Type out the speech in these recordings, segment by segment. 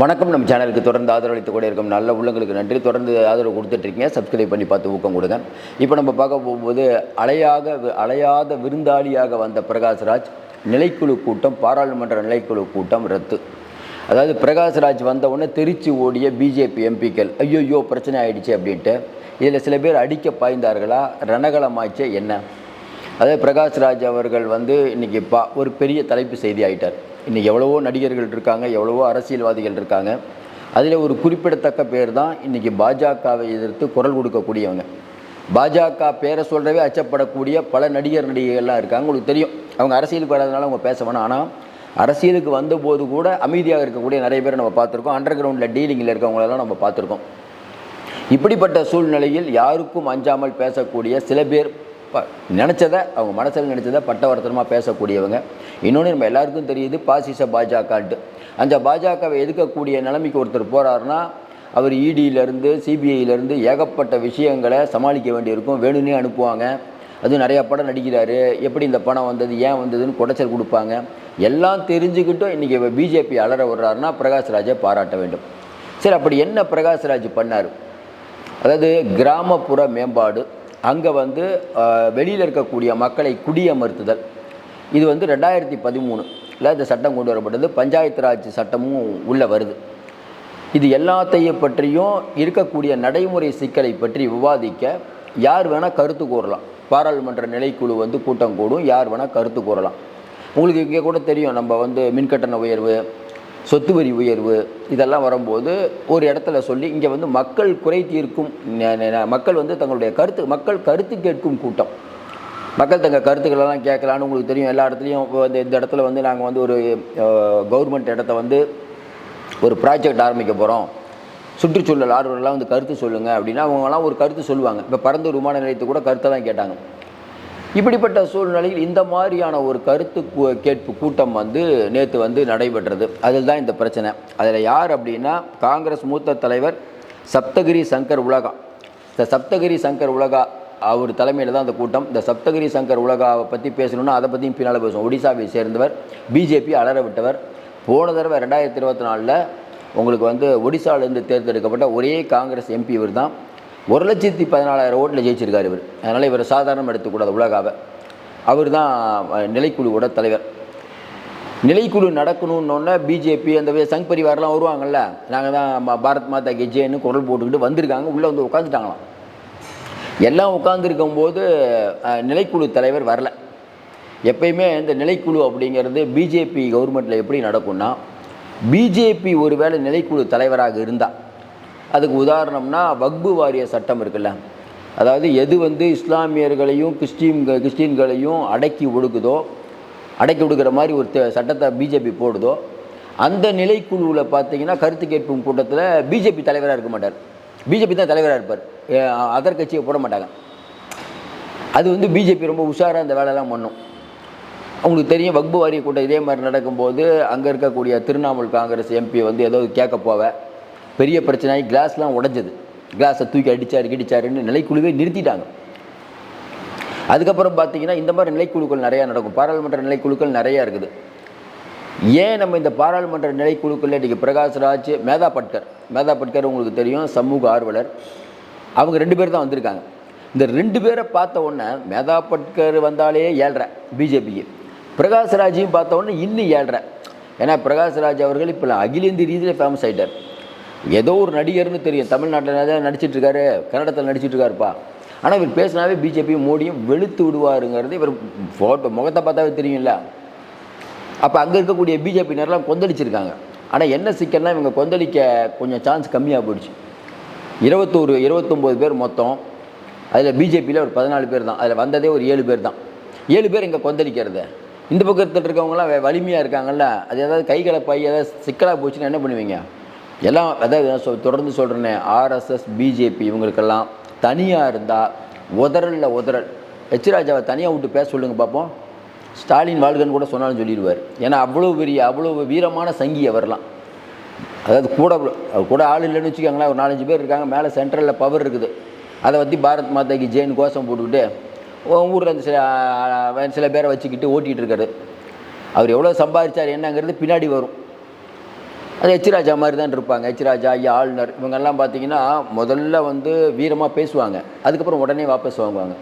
வணக்கம். நம்ம சேனலுக்கு தொடர்ந்து ஆதரவளித்து கூட இருக்கும் நல்ல உள்ளங்களுக்கு நன்றி. தொடர்ந்து ஆதரவு கொடுத்துட்ருக்கீங்க. சப்ஸ்கிரைப் பண்ணி பார்த்து ஊக்கம் கொடுங்க. இப்போ நம்ம பார்க்க போகும்போது அலையாக அலையாத விருந்தாளியாக வந்த பிரகாஷ்ராஜ் நிலைக்குழு கூட்டம் பாராளுமன்ற நிலைக்குழு கூட்டம் ரத்து. அதாவது பிரகாஷ்ராஜ் வந்த உடனே திருச்சி ஓடிய பிஜேபி எம்பிக்கள் ஐயோயோ பிரச்சனை ஆகிடுச்சு அப்படின்ட்டு இதில் சில பேர் அடிக்க பாய்ந்தார்களா? ரணகலமாச்சே என்ன? அதாவது பிரகாஷ்ராஜ் அவர்கள் வந்து இன்றைக்கி பா ஒரு பெரிய தலைப்பு செய்தி ஆயிட்டார். இன்றைக்கி எவ்வளவோ நடிகர்கள் இருக்காங்க எவ்வளவோ அரசியல்வாதிகள் இருக்காங்க. அதில் ஒரு குறிப்பிடத்தக்க பேர் தான் இன்றைக்கி பாஜகவை எதிர்த்து குரல் கொடுக்கக்கூடியவங்க. பாஜக பேரை சொல்கிறவே அச்சப்படக்கூடிய பல நடிகர் நடிகைகள்லாம் இருக்காங்க. உங்களுக்கு தெரியும். அவங்க அரசியலுக்கு வராதனால அவங்க பேச வேணாம். ஆனால் அரசியலுக்கு வந்தபோது கூட அமைதியாக இருக்கக்கூடிய நிறைய பேர் நம்ம பார்த்துருக்கோம். அண்டர் கிரவுண்டில் டீலிங்கில் இருக்கவங்களெல்லாம் நம்ம பார்த்துருக்கோம். இப்படிப்பட்ட சூழ்நிலையில் யாருக்கும் அஞ்சாமல் பேசக்கூடிய சில பேர் நினச்சதை அவங்க மனசில் நினச்சதை பட்டவர்த்தனமாக பேசக்கூடியவங்க. இன்னொன்று நம்ம எல்லாருக்கும் தெரியுது பாசிச பாஜகன்ட்டு. அந்த பாஜகவை எதிர்க்கக்கூடிய நிலைமைக்கு ஒருத்தர் போகிறாருன்னா அவர் இடியிலேருந்து சிபிஐயிலேருந்து ஏகப்பட்ட விஷயங்களை சமாளிக்க வேண்டியிருக்கும் வேணும்னே அனுப்புவாங்க. அதுவும் நிறையா படம் நடிக்கிறாரு. எப்படி இந்த பணம் வந்தது ஏன் வந்ததுன்னு குடைச்சல் கொடுப்பாங்க. எல்லாம் தெரிஞ்சுக்கிட்டும் இன்றைக்கி பிஜேபி அலற விடுறாருன்னா பிரகாஷ்ராஜை பாராட்ட வேண்டும். சரி அப்படி என்ன பிரகாஷ்ராஜ் பண்ணார்? அதாவது கிராமப்புற மேம்பாடு. அங்கே வந்து வெளியில் இருக்கக்கூடிய மக்களை குடியமர்த்துதல். இது வந்து ரெண்டாயிரத்தி பதிமூணுல இந்த சட்டம் கொண்டு வரப்பட்டது. பஞ்சாயத்து ராஜ் சட்டமும் உள்ளே வருது. இது எல்லாத்தையும் பற்றியும் இருக்கக்கூடிய நடைமுறை சிக்கலை பற்றி விவாதிக்க யார் வேணால் கருத்து கூறலாம் பாராளுமன்ற நிலைக்குழு வந்து கூட்டம் கூடும். யார் வேணால் கருத்து கூறலாம் உங்களுக்கு இங்கே கூட தெரியும். நம்ம வந்து மின்கட்டண உயர்வு சொத்து வரி உயர்வு இதெல்லாம் வரும்போது ஒரு இடத்துல சொல்லி இங்கே வந்து மக்கள் குறை தீர்க்கும் மக்கள் வந்து தங்களுடைய கருத்து மக்கள் கருத்து கேட்கும் கூட்டம். மக்கள் தங்கள் கருத்துக்களெல்லாம் கேட்கலான்னு உங்களுக்கு தெரியும். எல்லா இடத்துலையும் இப்போ வந்து இந்த இடத்துல வந்து நாங்கள் வந்து ஒரு கவர்மெண்ட் இடத்த வந்து ஒரு ப்ராஜெக்ட் ஆரம்பிக்க போகிறோம் சுற்றுச்சூழல் ஆர்வலர்லாம் வந்து கருத்து சொல்லுங்கள் அப்படின்னா அவங்கலாம் ஒரு கருத்து சொல்லுவாங்க. இப்போ பறந்து விமான நிலையத்து கூட கருத்தை தான் கேட்டாங்க. இப்படிப்பட்ட சூழ்நிலையில் இந்த மாதிரியான ஒரு கருத்து கூ- கேட்பு கூட்டம் வந்து நேற்று வந்து நடைபெற்றது. அதில் தான் இந்த பிரச்சனை. அதில் யார் அப்படின்னா காங்கிரஸ் மூத்த தலைவர் சப்தகிரி சங்கர் உலகா. இந்த சப்தகிரி சங்கர் உலகா அவர் தலைமையில் தான் அந்த கூட்டம். இந்த சப்தகிரி சங்கர் உலகாவை பற்றி பேசணும்னா அதை பற்றியும் பின்னால் பேசுவோம். ஒடிசாவை சேர்ந்தவர் பிஜேபி அலற விட்டவர். போன தடவை ரெண்டாயிரத்தி இருபத்தி நாலில் உங்களுக்கு வந்து ஒடிசாவிலேருந்து தேர்ந்தெடுக்கப்பட்ட ஒரே காங்கிரஸ் எம்பி இவர் தான் ஒரு லட்சத்தி பதினாலாயிரம் ஓட்டில் ஜெயிச்சிருக்கார் இவர். அதனால் இவர் சாதாரணம் எடுத்துக்கூடாது உலகாவை. அவர் தான் நிலைக்குழுவோட தலைவர். நிலைக்குழு நடக்கணுன்னொன்னே பிஜேபி அந்த சங் பரிவாரெலாம் வருவாங்கல்ல நாங்கள் தான் பாரத் மாதா கி குரல் போட்டுக்கிட்டு வந்திருக்காங்க உள்ளே வந்து உட்காந்துட்டாங்களாம் எல்லாம் உட்காந்துருக்கும் போது நிலைக்குழு தலைவர் வரல. எப்பயுமே இந்த நிலைக்குழு அப்படிங்கிறது பிஜேபி கவர்மெண்ட்டில் எப்படி நடக்கும்னா பிஜேபி ஒருவேளை நிலைக்குழு தலைவராக இருந்தால் அதுக்கு உதாரணம்னா வக்பு வாரிய சட்டம் இருக்குல்ல. அதாவது எது வந்து இஸ்லாமியர்களையும் கிறிஸ்டின் கிறிஸ்டின்களையும் அடக்கி ஒடுக்குதோ அடக்கி ஒடுக்கிற மாதிரி ஒரு சட்டத்தை பிஜேபி போடுதோ அந்த நிலைக்குழுவில் பார்த்தீங்கன்னா கருத்து கேட்கும் கூட்டத்தில் பிஜேபி தலைவராக இருக்க மாட்டார். பிஜேபி தான் தலைவராக இருப்பார். அதர் கட்சியை போட மாட்டாங்க. அது வந்து பிஜேபி ரொம்ப உஷாராக அந்த வேலைலாம் பண்ணும். அவங்களுக்கு தெரியும் வக்பு வாரிய கூட்டம் இதே மாதிரி நடக்கும்போது அங்கே இருக்கக்கூடிய திரிணாமுல் காங்கிரஸ் எம்பி வந்து ஏதோ கேட்க போவ. பெரிய பிரச்சனையாகி கிளாஸ்லாம் உடைஞ்சது. கிளாஸை தூக்கி அடிச்சாரு கிடிச்சாருன்னு நிலைக்குழுவே நிறுத்திட்டாங்க. அதுக்கப்புறம் பார்த்தீங்கன்னா இந்த மாதிரி நிலைக்குழுக்கள் நிறையா நடக்கும். பாராளுமன்ற நிலைக்குழுக்கள் நிறையா இருக்குது. ஏன் நம்ம இந்த பாராளுமன்ற நிலைக்குழுக்களில் இன்றைக்கி பிரகாஷ்ராஜ் மேதா பட்கர்? மேதா பட்கர் உங்களுக்கு தெரியும் சமூக ஆர்வலர். அவங்க ரெண்டு பேர் தான் வந்திருக்காங்க. இந்த ரெண்டு பேரை பார்த்த உடனே மேதா பட்கர் வந்தாலே ஏழ்ரை பிஜேபிக்கு. பிரகாஷ்ராஜையும் பார்த்த உடனே இன்னும் ஏழ்ற ஏன்னா பிரகாஷ்ராஜ் அவர்கள் இப்போ அகில இந்திய ரீதியில் ஃபேமஸ் ஆகிட்டார் ஏதோ ஒரு நடிகர்னு தெரியும். தமிழ்நாட்டில் தான் நடிச்சிட்டு இருக்காரு. கன்னடத்தில் நடிச்சிட்டு இருக்காருப்பா. ஆனால் இவர் பேசினாவே பிஜேபி மோடியும் வெளுத்து விடுவாருங்கிறது இவர் ஃபோட்டோ முகத்தை பார்த்தாவே தெரியும்ல. அப்போ அங்கே இருக்கக்கூடிய பிஜேபியினர்லாம் கொந்தளிச்சிருக்காங்க. ஆனால் என்ன சிக்கல்னால் இவங்க கொந்தளிக்க கொஞ்சம் சான்ஸ் கம்மியாக போயிடுச்சு. இருபத்தோரு இருபத்தொம்போது பேர் மொத்தம். அதில் பிஜேபியில் ஒரு பதினாலு பேர் தான். அதில் வந்ததே ஒரு ஏழு பேர் தான். ஏழு பேர் இங்கே கொந்தளிக்கிறது. இந்த பக்கத்தில் இருக்கவங்களாம் வலிமையாக இருக்காங்கல்ல. அது ஏதாவது கைகலப்பாய் ஏதாவது சிக்கலாக போச்சுன்னா என்ன பண்ணுவீங்க? எல்லாம் அதாவது சொல் தொடர்ந்து சொல்கிறேனே ஆர்எஸ்எஸ் பிஜேபி இவங்களுக்கெல்லாம் தனியாக இருந்தால் உதறல்ல உதறல். எச் ராஜாவை தனியாக விட்டு பேச சொல்லுங்கள் பார்ப்போம் ஸ்டாலின் வாழ்கன்னு கூட சொன்னாலும் சொல்லிடுவார். ஏன்னா அவ்வளோ பெரிய அவ்வளோ வீரமான சங்கி அவர்லாம். அதாவது கூட அவர் கூட ஆள் இல்லைன்னு வச்சுக்கோங்களேன் ஒரு நாலஞ்சு பேர் இருக்காங்க மேலே சென்ட்ரலில் பவர் இருக்குது. அதை பற்றி பாரத் மாதாக்கு ஜெயின் கோஷம் போட்டுக்கிட்டு ஊரில் இருந்து சில சில பேரை வச்சுக்கிட்டு ஓட்டிகிட்டு இருக்காரு. அவர் எவ்வளோ சம்பாதிச்சார் என்னங்கிறது பின்னாடி வரும். அது எச் மாதிரி தான் இருப்பாங்க. எச் ஐயா ஆளுநர் இவங்கெல்லாம் பார்த்தீங்கன்னா முதல்ல வந்து வீரமாக பேசுவாங்க. அதுக்கப்புறம் உடனே வாபஸ் வாங்குவாங்க.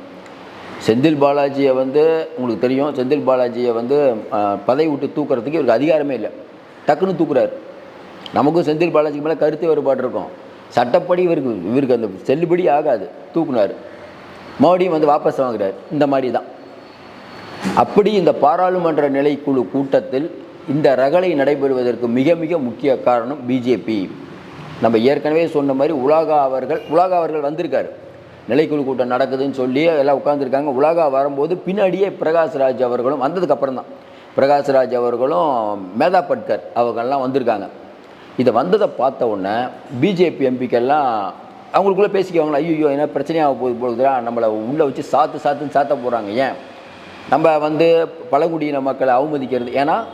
செந்தில் பாலாஜியை வந்து உங்களுக்கு தெரியும். செந்தில் பாலாஜியை வந்து பதவி விட்டு தூக்குறதுக்கு இவருக்கு அதிகாரமே இல்லை. டக்குன்னு தூக்குறாரு. நமக்கும் செந்தில் பாலாஜிக்கு மேலே கருத்து வேறுபாடு இருக்கும். சட்டப்படி இவருக்கு இவருக்கு அந்த செல்லுபடி ஆகாது. தூக்குனார். மறுபடியும் வந்து வாபஸ் வாங்குறாரு. இந்த மாதிரி தான். அப்படி இந்த பாராளுமன்ற நிலைக்குழு கூட்டத்தில் இந்த ரகளை நடைபெறுவதற்கு மிக மிக முக்கிய காரணம் பிஜேபி நம்ம ஏற்கனவே சொன்ன மாதிரி உலக அவர்கள் உலக அவர்கள் வந்திருக்கார். நிலைக்குழு கூட்டம் நடக்குதுன்னு சொல்லி எல்லாம் உட்காந்துருக்காங்க உலகா வரும்போது பின்னாடியே பிரகாஷ்ராஜ் அவர்களும் வந்ததுக்கப்புறம் தான். பிரகாஷ்ராஜ் அவர்களும் மேதா பட்கர் அவர்கள்லாம் வந்திருக்காங்க. இதை வந்ததை பார்த்த உடனே பிஜேபி எம்பிக்கெல்லாம் அவங்களுக்குள்ளே பேசிக்குவாங்களா ஐயோ என்ன பிரச்சனையாக போகுது போகுதுடா நம்மளை உள்ளே வச்சு சாத்து சாத்துன்னு சாத்த போகிறாங்க ஏன்? நம்ம வந்து பழங்குடியின மக்களை அவமதிக்கிறது. ஏன்னா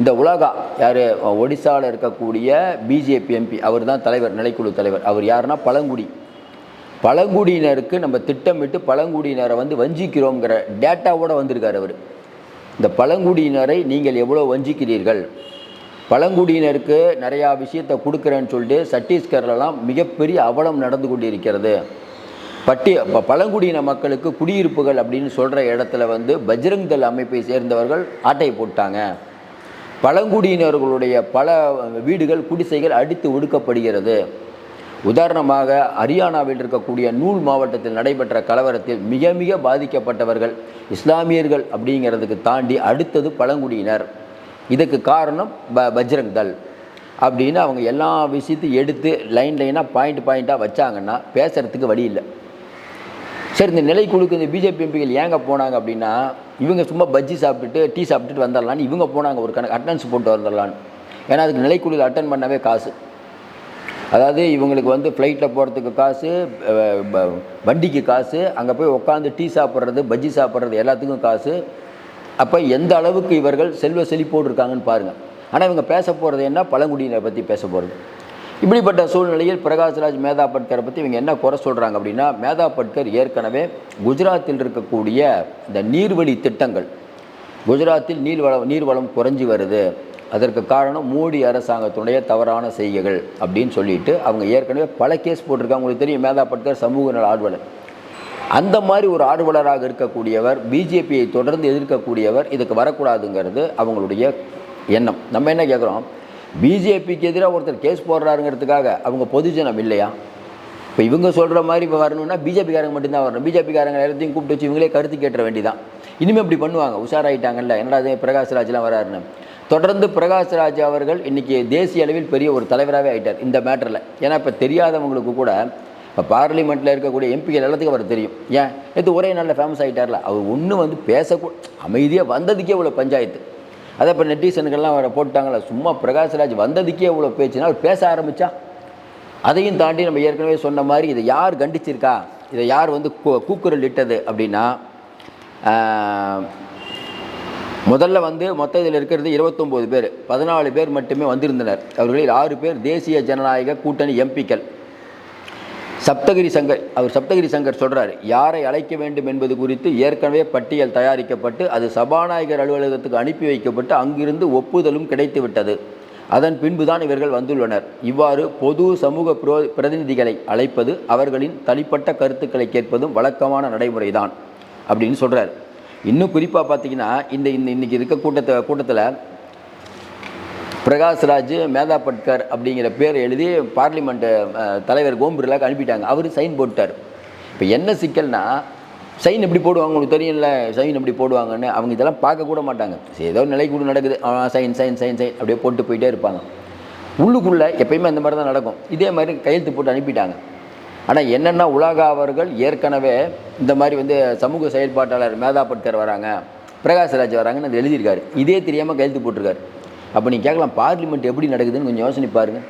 இந்த உலகா யார்? ஒடிசாவில் இருக்கக்கூடிய பிஜேபி எம்பி அவர் தான் தலைவர் நிலைக்குழு தலைவர். அவர் யாருன்னா? பழங்குடி. பழங்குடியினருக்கு நம்ம திட்டமிட்டு பழங்குடியினரை வந்து வஞ்சிக்கிறோங்கிற டேட்டாவோட வந்திருக்கார் அவர். இந்த பழங்குடியினரை நீங்கள் எவ்வளோ வஞ்சிக்கிறீர்கள்? பழங்குடியினருக்கு நிறையா விஷயத்தை கொடுக்குறேன்னு சொல்லிட்டு சத்தீஸ்கர்லலாம் மிகப்பெரிய அவலம் நடந்து கொண்டிருக்கிறது. பட்டி பழங்குடியின மக்களுக்கு குடியிருப்புகள் அப்படின்னு சொல்கிற இடத்துல வந்து பஜ்ரங் தள் அமைப்பை சேர்ந்தவர்கள் ஆட்டை போட்டாங்க. பழங்குடியினர்களுடைய பல வீடுகள் குடிசைகள் அடித்து ஒடுக்கப்படுகிறது. உதாரணமாக ஹரியானாவில் இருக்கக்கூடிய நூல் மாவட்டத்தில் நடைபெற்ற கலவரத்தில் மிக மிக பாதிக்கப்பட்டவர்கள் இஸ்லாமியர்கள் அப்படிங்கிறதுக்கு தாண்டி அடுத்தது பழங்குடியினர். இதுக்கு காரணம் ப பஜ்ரங் தல் அப்படின்னு அவங்க எல்லா விஷயத்தையும் எடுத்து லைன் லைனாக பாயிண்ட் பாயிண்ட்டாக வச்சாங்கன்னா பேசுகிறதுக்கு வழி இல்லை. சரி இந்த நிலைக்குழுக்கு இந்த பிஜேபி எம்பிகள் ஏங்க போனாங்க அப்படின்னா இவங்க சும்மா பஜ்ஜி சாப்பிட்டுட்டு டீ சாப்பிட்டுட்டு வந்துடலான்னு இவங்க போனாங்க ஒரு கணக்கு அட்டன்ஸ் போட்டு வந்துடலான்னு ஏன்னா அதுக்கு நிலைக்குழுவில் அட்டன் பண்ணவே காசு. அதாவது இவங்களுக்கு வந்து ஃப்ளைட்டில் போகிறதுக்கு காசு வண்டிக்கு காசு அங்கே போய் உட்காந்து டீ சாப்பிட்றது பஜ்ஜி சாப்பிட்றது எல்லாத்துக்கும் காசு. அப்போ எந்த அளவுக்கு இவர்கள் செல்வ செழிப்போடு இருக்காங்கன்னு பாருங்கள் ஆனால் இவங்க பேச போகிறது என்ன? பழங்குடியினரை பற்றி பேச போகிறது இப்படிப்பட்ட சூழ்நிலையில் பிரகாஷ்ராஜ் மேதா பட்கரை பற்றி இவங்க என்ன குறை சொல்கிறாங்க அப்படின்னா மேதா பட்கர் ஏற்கனவே குஜராத்தில் இருக்கக்கூடிய இந்த நீர்வழி திட்டங்கள் குஜராத்தில் நீர்வளம் நீர்வளம் குறைஞ்சி வருது. அதற்கு காரணம் மோடி அரசாங்கத்துடைய தவறான செய்கைகள் அப்படின்னு சொல்லிட்டு அவங்க ஏற்கனவே பல கேஸ் போட்டிருக்காங்க. உங்களுக்கு தெரியும் மேதா பட்கர் சமூக நல ஆர்வலர். அந்த மாதிரி ஒரு ஆர்வலராக இருக்கக்கூடியவர் பிஜேபியை தொடர்ந்து எதிர்க்கக்கூடியவர் இதுக்கு வரக்கூடாதுங்கிறது அவங்களுடைய எண்ணம். நம்ம என்ன கேட்குறோம் பிஜேபிக்கு எதிராக ஒருத்தர் கேஸ் போடுறாருங்கிறதுக்காக அவங்க பொதுஜனம் இல்லையா? இப்போ இவங்க சொல்கிற மாதிரி இப்போ வரணும்னா பிஜேபிக்காரங்க மட்டும்தான் வரணும். பிஜேபிக்காரங்க எல்லாத்தையும் கூப்பிட்டு வச்சு இவங்களே கருத்து கேட்டுற வேண்டிதான். இனிமேல் இப்படி பண்ணுவாங்க. உஷாராயிட்டாங்கல்ல? என்னடா இது பிரகாஷ்ராஜ்லாம் வராருன்னு. தொடர்ந்து பிரகாஷ்ராஜ் அவர்கள் இன்றைக்கி தேசிய அளவில் பெரிய ஒரு தலைவராகவே ஆயிட்டார் இந்த மேட்டரில். ஏன்னா இப்போ தெரியாதவங்களுக்கு கூட இப்போ பார்லிமெண்ட்டில் இருக்கக்கூடிய எம்பிகள் எல்லாத்துக்கும் அவர் தெரியும். ஏன்? நேற்று ஒரே நாளில் ஃபேமஸ் ஆகிட்டார்ல அவர் ஒன்றும் வந்து பேசக்கூ அமைதியாக வந்ததுக்கே இவ்வளோ பஞ்சாயத்து. அதை இப்போ நெட்டிசனுக்கெல்லாம் அவரை போட்டாங்களே சும்மா பிரகாஷ்ராஜ் வந்ததுக்கே இவ்வளோ பேச்சுன்னா அவர் பேச ஆரம்பித்தா அதையும் தாண்டி நம்ம ஏற்கனவே சொன்ன மாதிரி இதை யார் கண்டிச்சிருக்கா? இதை யார் வந்து கூ- கூக்குரல் இட்டது அப்படின்னா முதல்ல வந்து மொத்த இதில் இருக்கிறது இருபத்தொம்போது பேர். பதினாலு பேர் மட்டுமே வந்திருந்தனர். அவர்களில் ஆறு பேர் தேசிய ஜனநாயக கூட்டணி எம்பிக்கள். சப்தகிரி சங்கர் அவர் சப்தகிரி சங்கர் சொல்கிறார் யாரை அழைக்க வேண்டும் என்பது குறித்து ஏற்கனவே பட்டியல் தயாரிக்கப்பட்டு அது சபாநாயகர் அலுவலகத்துக்கு அனுப்பி வைக்கப்பட்டு அங்கிருந்து ஒப்புதலும் கிடைத்துவிட்டது அதன் பின்புதான் இவர்கள் வந்துள்ளனர். இவ்வாறு பொது சமூக பிரோ பிரதிநிதிகளை அழைப்பது அவர்களின் தனிப்பட்ட கருத்துக்களை கேட்பதும் வழக்கமான நடைமுறைதான் அப்படின்னு சொல்கிறார் இன்னும் குறிப்பாக பார்த்தீங்கன்னா இந்த இந்த இன்னைக்கு இருக்க கூட்டத்தை கூட்டத்தில் பிரகாஷ்ராஜ் மேதா பட்கர் அப்படிங்கிற பேர் எழுதி பார்லிமெண்ட்டு தலைவர் ஓம் பிர்லாக்கு அனுப்பிட்டாங்க. அவர் சைன் போட்டார். இப்போ என்ன சிக்கல்னா சைன் எப்படி போடுவாங்க உங்களுக்கு தெரியல சைன் எப்படி போடுவாங்கன்னு அவங்க இதெல்லாம் பார்க்க கூட மாட்டாங்க. ஏதோ ஏதோ நிலைக்கூட நடக்குது. சைன் சைன் சைன் சைன் அப்படியே போட்டு போயிட்டே இருப்பாங்க. உள்ளுக்குள்ளே எப்பயுமே அந்த மாதிரி தான் நடக்கும். இதே மாதிரி கையெழுத்து போட்டு அனுப்பிட்டாங்க. ஆனால் என்னென்னா உலக அவர்கள் ஏற்கனவே இந்த மாதிரி வந்து சமூக செயல்பாட்டாளர் மேதா பட்கர் வராங்க பிரகாஷ்ராஜ் வராங்கன்னு அது எழுதியிருக்காரு. இதே தெரியாமல் கையெழுத்து போட்டிருக்காரு. அப்போ நீங்கள் கேட்கலாம் பார்லிமெண்ட் எப்படி நடக்குதுன்னு கொஞ்சம் யோசனை பாருங்கள்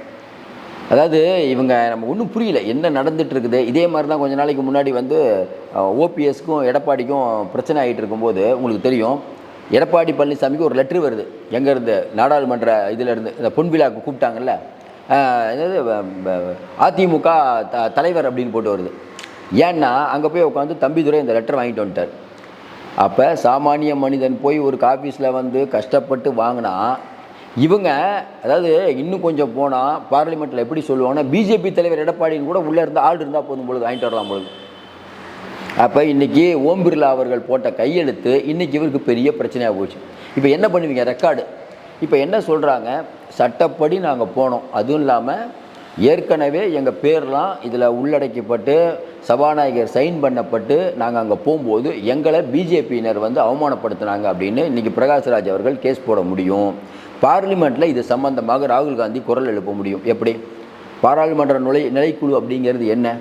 அதாவது இவங்க நம்ம ஒன்றும் புரியல என்ன நடந்துட்டு இருக்குது இதே மாதிரி தான் கொஞ்ச நாளைக்கு முன்னாடி வந்து ஓபிஎஸ்க்கும் எடப்பாடிக்கும் பிரச்சனை ஆகிட்டு இருக்கும்போது உங்களுக்கு தெரியும் எடப்பாடி பழனிசாமிக்கு ஒரு லெட்ரு வருது. எங்கேருந்து? நாடாளுமன்ற இதிலேருந்து இந்த பொன் விழாவுக்கு கூப்பிட்டாங்கல்ல. அதாவது அதிமுக த தலைவர் அப்படின்னு போட்டு வருது. ஏன்னா அங்கே போய் உட்காந்து தம்பிதுரை இந்த லெட்டர் வாங்கிட்டு வந்துட்டார். அப்போ சாமானிய மனிதன் போய் ஒரு ஆஃபீஸில் வந்து கஷ்டப்பட்டு வாங்கினா இவங்க அதாவது இன்னும் கொஞ்சம் போனால் பார்லிமெண்ட்டில் எப்படி சொல்லுவாங்கன்னா பிஜேபி தலைவர் எடப்பாடின்னு கூட உள்ளே இருந்தால் ஆள் இருந்தால் போதும் பொழுது வாங்கிட்டு வரலாம் பொழுது. அப்போ இன்றைக்கி ஓம் பிர்லா அவர்கள் போட்ட கையெழுத்து இன்றைக்கி இவருக்கு பெரிய பிரச்சனையாக போச்சு. இப்போ என்ன பண்ணுவீங்க? ரெக்கார்டு. இப்போ என்ன சொல்கிறாங்க சட்டப்படி நாங்கள் போனோம். அதுவும் இல்லாமல் ஏற்கனவே எங்கள் பேர்லாம் இதில் உள்ளடக்கப்பட்டு சபாநாயகர் சைன் பண்ணப்பட்டு நாங்கள் அங்கே போகும்போது எங்களை பிஜேபியினர் வந்து அவமானப்படுத்தினாங்க அப்படின்னு இன்றைக்கி பிரகாஷ்ராஜ் அவர்கள் கேஸ் போட முடியும். பார்லிமெண்ட்டில் இது சம்பந்தமாக ராகுல் காந்தி குரல் எழுப்ப முடியும். எப்படி? பாராளுமன்ற நிலை நிலைக்குழு அப்படிங்கிறது என்ன?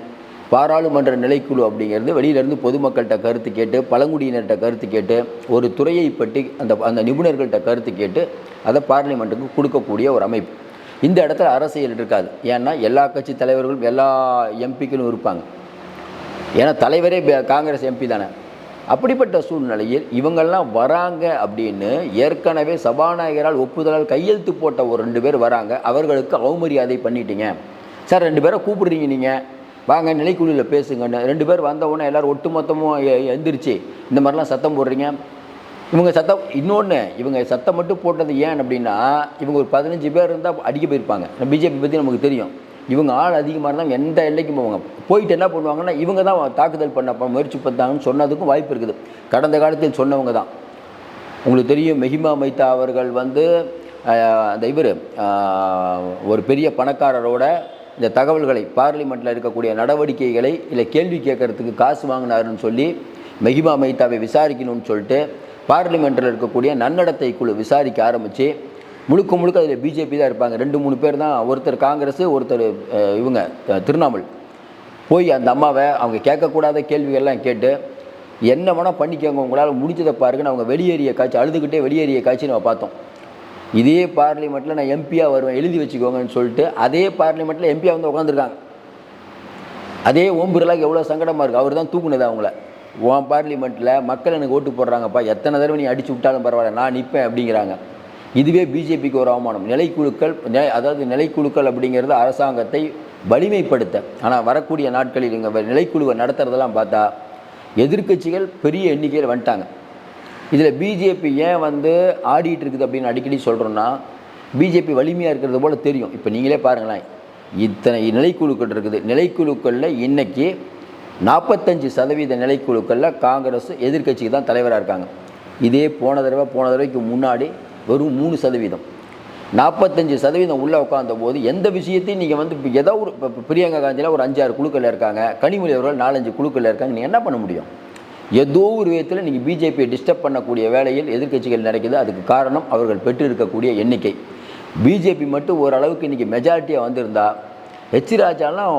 பாராளுமன்ற நிலைக்குழு அப்படிங்கிறது வெளியிலேருந்து பொதுமக்கள்கிட்ட கருத்து கேட்டு பழங்குடியினர்கிட்ட கருத்து கேட்டு ஒரு துறையை பற்றி அந்த அந்த நிபுணர்கள்ட்ட கருத்து கேட்டு அதை பார்லிமெண்ட்டுக்கு கொடுக்கக்கூடிய ஒரு அமைப்பு. இந்த இடத்துல அரசியல் இருக்காது. ஏன்னா எல்லா கட்சி தலைவர்களும் எல்லா எம்பிக்களும் இருப்பாங்க. ஏன்னா தலைவரே காங்கிரஸ் எம்பி தானே. அப்படிப்பட்ட சூழ்நிலையில் இவங்கெல்லாம் வராங்க அப்படின்னு ஏற்கனவே சபாநாயகரால் ஒப்புதலால் கையெழுத்து போட்ட ஒரு ரெண்டு பேர் வராங்க. அவர்களுக்கு அவமரியாதை பண்ணிட்டீங்க. சார் ரெண்டு பேரை கூப்பிடுறீங்க நீங்கள் வாங்க நிலைக்குழுவில் பேசுங்கன்னு. ரெண்டு பேர் வந்தவுடனே எல்லோரும் ஒட்டுமொத்தமும் எழுந்திரிச்சு எந்திரிச்சு இந்த மாதிரிலாம் சத்தம் போடுறீங்க. இவங்க சத்தம் இன்னொன்று இவங்க சத்தம் மட்டும் போட்டது ஏன் அப்படின்னா இவங்க ஒரு பதினஞ்சு பேர் இருந்தால் அடிக்க போயிருப்பாங்க. பிஜேபி பற்றி நமக்கு தெரியும். இவங்க ஆள் அதிகமாக இருந்தால் எந்த எல்லைக்கும் போவாங்க. போயிட்டு என்ன பண்ணுவாங்கன்னா இவங்க தான் தாக்குதல் பண்ண முயற்சி பண்ணாங்கன்னு சொன்னதுக்கும் வாய்ப்பு இருக்குது. கடந்த காலத்தில் சொன்னவங்க தான் உங்களுக்கு தெரியும் மெஹிமா மைத்தா அவர்கள் வந்து அந்த இவர் ஒரு பெரிய பணக்காரரோட இந்த தகவல்களை பார்லிமெண்ட்டில் இருக்கக்கூடிய நடவடிக்கைகளை இல்லை கேள்வி கேட்கறதுக்கு காசு வாங்கினாருன்னு சொல்லி மெஹிமா மைத்தாவை விசாரிக்கணும்னு சொல்லிட்டு பார்லிமெண்ட்டில் இருக்கக்கூடிய நன்னடத்தை குழு விசாரிக்க ஆரம்பித்து முழுக்க முழுக்க அதில் பிஜேபி தான் இருப்பாங்க. ரெண்டு மூணு பேர் தான். ஒருத்தர் காங்கிரஸ் ஒருத்தர் இவங்க அஹ், போய் அந்த அம்மாவை அவங்க கேட்கக்கூடாத கேள்விகள்லாம் கேட்டு என்ன வேணால் பண்ணிக்கோங்க உங்களால் முடிச்சதை பாருங்கன்னு அவங்க வெளியேறிய காட்சி அழுதுகிட்டே வெளியேறிய காட்சி நம்ம பார்த்தோம். இதே பார்லிமெண்ட்டில் நான் எம்பியாக வருவேன் எழுதி வச்சுக்கோங்கன்னு சொல்லிட்டு அதே பார்லிமெண்ட்டில் எம்பியாக வந்து உட்காந்துருக்காங்க அதே ஓம் பிர்லாக்கு எவ்வளோ சங்கடமாக இருக்குது அவர் தான் தூக்குனது அவங்கள. உன் பார்லிமெண்ட்டில் மக்கள் எனக்கு ஓட்டு போடுறாங்கப்பா. எத்தனை தடவை நீ அடிச்சு விட்டாலும் பரவாயில்ல. நான் நிற்பேன் அப்படிங்கிறாங்க. இதுவே பிஜேபிக்கு ஒரு அவமானம். நிலைக்குழுக்கள் அதாவது நிலைக்குழுக்கள் அப்படிங்கிறது அரசாங்கத்தை வலிமைப்படுத்த. ஆனால் வரக்கூடிய நாட்களில் இங்கே நிலைக்குழுவை நடத்துறதெல்லாம் பார்த்தா எதிர்க்கட்சிகள் பெரிய எண்ணிக்கையில் வந்துட்டாங்க. இதில் பிஜேபி ஏன் வந்து ஆடிட்டு இருக்குது அப்படின்னு அடிக்கடி சொல்கிறோன்னா பிஜேபி வலிமையாக இருக்கிறது போல் தெரியும். இப்போ நீங்களே பாருங்களேன். இத்தனை நிலைக்குழுக்கள் இருக்குது. நிலைக்குழுக்களில் இன்னைக்கு நாற்பத்தஞ்சு சதவீத நிலைக்குழுக்களில் காங்கிரஸ் எதிர்க்கட்சிக்கு தான் தலைவராக இருக்காங்க. இதே போன தடவை போன தடவைக்கு முன்னாடி வெறும் மூணு சதவீதம். நாற்பத்தஞ்சு சதவீதம் உள்ளே உட்காந்த போது எந்த விஷயத்தையும் நீங்கள் வந்து இப்போ ஏதோ ஒரு இப்போ பிரியங்கா காந்தியில் ஒரு அஞ்சாறு குழுக்களில் இருக்காங்க. கனிமொழி அவர்கள் நாலஞ்சு குழுக்களில் இருக்காங்க. நீங்கள் என்ன பண்ண முடியும்? ஏதோ ஒரு விதத்தில் நீங்கள் பிஜேபியை டிஸ்டர்ப் பண்ணக்கூடிய வேலையில் எதிர்க்கட்சிகள் நடக்குது. அதுக்கு காரணம் அவர்கள் பெற்றிருக்கக்கூடிய எண்ணிக்கை. பிஜேபி மட்டும் ஓரளவுக்கு இன்றைக்கி மெஜாரிட்டியாக வந்திருந்தா ஹெச் ராஜாலாம்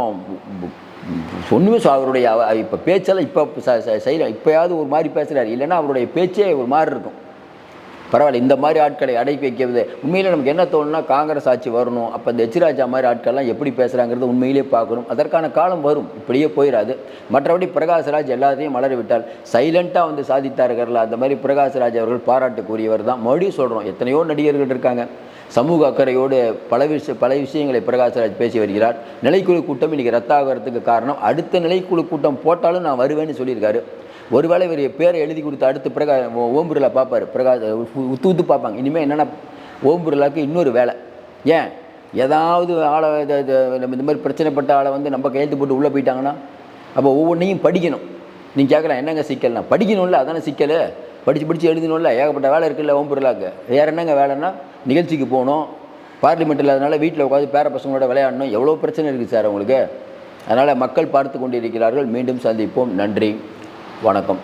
ஒன்றுமே அவருடைய இப்போ பேச்செல்லாம் இப்போ சைல இப்போயாவது ஒரு மாதிரி பேசுகிறார் இல்லைன்னா அவருடைய பேச்சே ஒரு மாதிரி இருக்கும். பரவாயில்ல இந்த மாதிரி ஆட்களை அடக்கி வைக்கிறது. உண்மையில் நமக்கு என்ன தோணுன்னா காங்கிரஸ் ஆட்சி வரணும். அப்போ இந்த எச்ராஜா மாதிரி ஆட்கள்லாம் எப்படி பேசுகிறாங்கிறது உண்மையிலே பார்க்கணும். அதற்கான காலம் வரும். இப்படியே போயிடாது மற்றபடி பிரகாஷ்ராஜ் எல்லாத்தையும் மலர விட்டால் சைலண்ட்டாக வந்து சாதித்தார்கள்ல அந்த மாதிரி பிரகாஷ்ராஜ் அவர்கள் பாராட்டுக்குரியவர் தான். மறுபடியும் சொல்கிறோம் எத்தனையோ நடிகர்கள் இருக்காங்க. சமூக அக்கறையோடு பல விஷய பல விஷயங்களை பிரகாஷ்ராஜ் பேசி வருகிறார். நிலைக்குழு கூட்டம் இன்றைக்கி ரத்தாகிறதுக்கு காரணம் அடுத்த நிலைக்குழு கூட்டம் போட்டாலும் நான் வருவேன்னு சொல்லியிருக்காரு. ஒருவேளை இவர் பேரை எழுதி கொடுத்து அடுத்து பிரகா ஓ- ஓம் பிர்லா பார்ப்பார். பிரகாஷ் உ- உத்து உத்து பார்ப்பாங்க. இனிமேல் என்னென்னா ஓம் இன்னொரு வேலை. ஏன்? ஏதாவது ஆளை இது நம்ம இந்த மாதிரி பிரச்சனைப்பட்ட ஆளை வந்து நம்ம கையெழுத்து போட்டு உள்ளே போயிட்டாங்கன்னா அப்போ ஒவ்வொன்றையும் படிக்கணும். நீங்கள் கேட்கலாம் என்னங்க சிக்கல்னா? படிக்கணும்ல அதானே சிக்கல். படித்து படித்து எழுதணும்ல. ஏகப்பட்ட வேலை இருக்குல்ல ஓம் வேறு என்னங்க வேலைன்னா நிகழ்ச்சிக்கு போகணும். பார்லிமெண்ட் இல்லாதனால வீட்டில் உட்காந்து பேர பசங்களோட விளையாடணும். எவ்வளோ பிரச்சனை இருக்குது சார் உங்களுக்கு? அதனால் மக்கள் பார்த்து கொண்டிருக்கிறார்கள். மீண்டும் சந்திப்போம். நன்றி. வணக்கம்.